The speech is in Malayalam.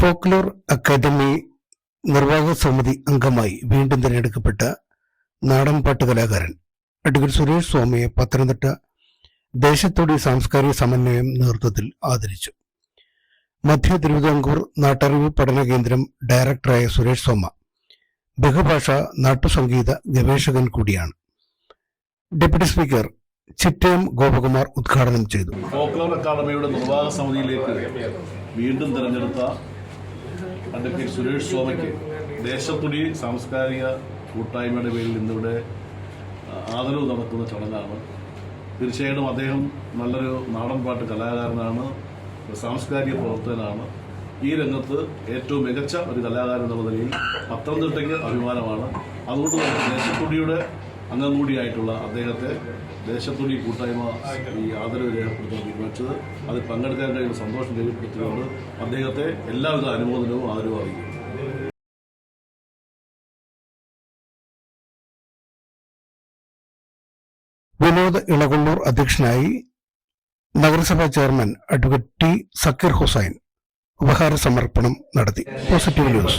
ഫോക്ലോർ അക്കാദമി നിർവാഹക സമിതി അംഗമായി വീണ്ടും തിരഞ്ഞെടുക്കപ്പെട്ട നാടൻപാട്ട് കലാകാരൻ അഡ്വക്കേറ്റ് സുരേഷ് സ്വാമിയെ പത്തനംതിട്ട ദേശത്തോടി സാംസ്കാരിക സമന്വയം നേതൃത്വത്തിൽ ആദരിച്ചു. മധ്യ തിരുവിതാംകൂർ നാട്ടറിവ് പഠന കേന്ദ്രം ഡയറക്ടറായ സുരേഷ് സോമ ബഹുഭാഷ നാട്ടുസംഗീത ഗവേഷകൻ കൂടിയാണ്. ഡെപ്യൂട്ടി സ്പീക്കർ ചിറ്റയം ഗോപകുമാർ ഉദ്ഘാടനം ചെയ്തു ഫോക്ലോർ അക്കാദമിയുടെ നിർവാഹക സമിതിയിലേക്ക് വീണ്ടും തിരഞ്ഞെടുത്ത അഡ്വക്കേറ്റ് സുരേഷ് സ്വാമിക്ക് ദേശത്തുടി സാംസ്കാരിക കൂട്ടായ്മയുടെ പേരിൽ ഇന്നിവിടെ ആദരവ് നടക്കുന്ന ചടങ്ങാണ്. തീർച്ചയായിട്ടും അദ്ദേഹം നല്ലൊരു നാടൻ പാട്ട് കലാകാരനാണ് സാംസ്കാരിക പ്രവർത്തകനാണ്. ഈ രംഗത്ത് ഏറ്റവും മികച്ച ഒരു കലാകാരൻ എന്നുള്ള നിലയിൽ പത്തനംതിട്ടയ്ക്ക് അഭിമാനമാണ്. അതുകൊണ്ട് തന്നെ ദേശത്തുടിയുടെ അംഗം കൂടിയായിട്ടുള്ള അദ്ദേഹത്തെ ദേശത്തുടി കൂട്ടായ്മ ഈ ആദരവ് രേഖപ്പെടുത്താൻ തീരുമാനിച്ചത്. അത് പങ്കെടുക്കാൻ കഴിയുന്ന സന്തോഷം രേഖപ്പെടുത്തിക്കൊണ്ട് അദ്ദേഹത്തെ എല്ലാവിധ അനുമോദനവും ആദരവും അറിയിക്കുന്നു. വിനോദ് ഇളകൊള്ളൂർ അധ്യക്ഷനായി നഗരസഭാ chairman advocate T Sakeer Hussain ഉപഹാര സമർപ്പണം നടത്തി. Positive news.